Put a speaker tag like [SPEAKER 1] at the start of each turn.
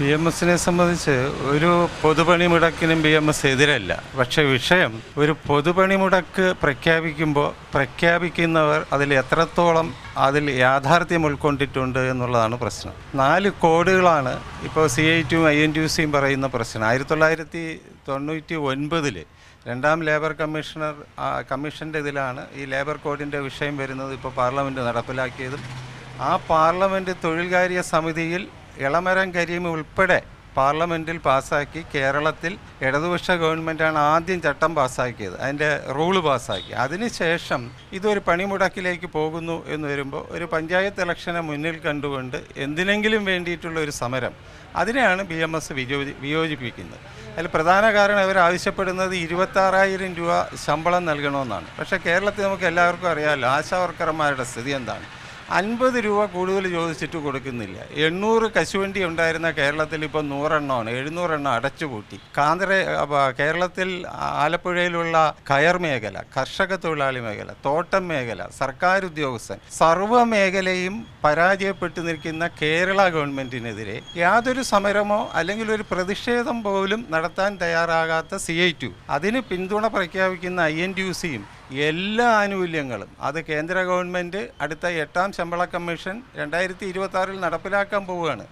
[SPEAKER 1] B M എസിനെ സംബന്ധിച്ച് ഒരു പൊതുപണി മുടക്കിനും ബി എം എസ് എതിരല്ല. പക്ഷെ വിഷയം ഒരു പൊതുപണി മുടക്ക് പ്രഖ്യാപിക്കുമ്പോൾ പ്രഖ്യാപിക്കുന്നവർ അതിൽ എത്രത്തോളം അതിൽ യാഥാർത്ഥ്യം ഉൾക്കൊണ്ടിട്ടുണ്ട് എന്നുള്ളതാണ് പ്രശ്നം. നാല് കോഡുകളാണ് ഇപ്പോൾ സി ഐ ടിയും ഐ എൻ ടി സിയും പറയുന്ന പ്രശ്നം. ആയിരത്തി തൊള്ളായിരത്തി തൊണ്ണൂറ്റി ഒൻപതിൽ രണ്ടാം ലേബർ കമ്മീഷണർ കമ്മീഷന്റെ ഇതിലാണ് ഈ ലേബർ കോഡിന്റെ വിഷയം വരുന്നത് ഇപ്പോൾ പാർലമെന്റ് നടപ്പിലാക്കിയതും. ആ പാർലമെന്റ് തൊഴിൽകാര്യ സമിതിയിൽ ഇളമരം കരീം ഉൾപ്പെടെ പാർലമെന്റിൽ പാസ്സാക്കി കേരളത്തിൽ ഇടതുപക്ഷ ഗവൺമെന്റാണ് ആദ്യം ചട്ടം പാസ്സാക്കിയത് അതിന്റെ റൂൾ പാസ്സാക്കി. അതിനുശേഷം ഇതൊരു പണിമുടക്കിലേക്ക് പോകുന്നു എന്ന് വരുമ്പോൾ ഒരു പഞ്ചായത്ത് ഇലക്ഷനെ മുന്നിൽ കണ്ടുകൊണ്ട് എന്തിനെങ്കിലും വേണ്ടിയിട്ടുള്ള ഒരു സമരം അതിനെയാണ് ബി എം എസ് വിയോജി വിയോജിപ്പിക്കുന്നത്. അതിൽ പ്രധാന കാരണം അവർ ആവശ്യപ്പെടുന്നത് ഇരുപത്താറായിരം രൂപ ശമ്പളം നൽകണമെന്നാണ്. പക്ഷേ കേരളത്തിൽ നമുക്ക് എല്ലാവർക്കും അറിയാമല്ലോ ആശാ വർക്കർമാരുടെ സ്ഥിതി എന്താണ്? അൻപത് രൂപ കൂടുതൽ ചോദിച്ചിട്ട് കൊടുക്കുന്നില്ല. എണ്ണൂറ് കശുവണ്ടി ഉണ്ടായിരുന്ന കേരളത്തിൽ ഇപ്പോൾ നൂറെണ്ണമാണ് എഴുന്നൂറെണ്ണം അടച്ചുപൂട്ടി കാന്തര കേരളത്തിൽ ആലപ്പുഴയിലുള്ള കയർ മേഖല കർഷക തൊഴിലാളി മേഖല തോട്ടം മേഖല സർക്കാർ ഉദ്യോഗസ്ഥൻ സർവ മേഖലയും പരാജയപ്പെട്ടു നിൽക്കുന്ന കേരള ഗവൺമെന്റിനെതിരെ യാതൊരു സമരമോ അല്ലെങ്കിൽ ഒരു പ്രതിഷേധം പോലും നടത്താൻ തയ്യാറാകാത്ത സി ഐ ടു. അതിന് പിന്തുണ പ്രഖ്യാപിക്കുന്ന ഐ എൻ ടി യു സിയും എല്ലാ ആനുകൂല്യങ്ങളും അത് കേന്ദ്ര ഗവൺമെന്റ് അടുത്ത എട്ടാം ശമ്പള കമ്മീഷൻ രണ്ടായിരത്തി ഇരുപത്തി നടപ്പിലാക്കാൻ പോവുകയാണ്.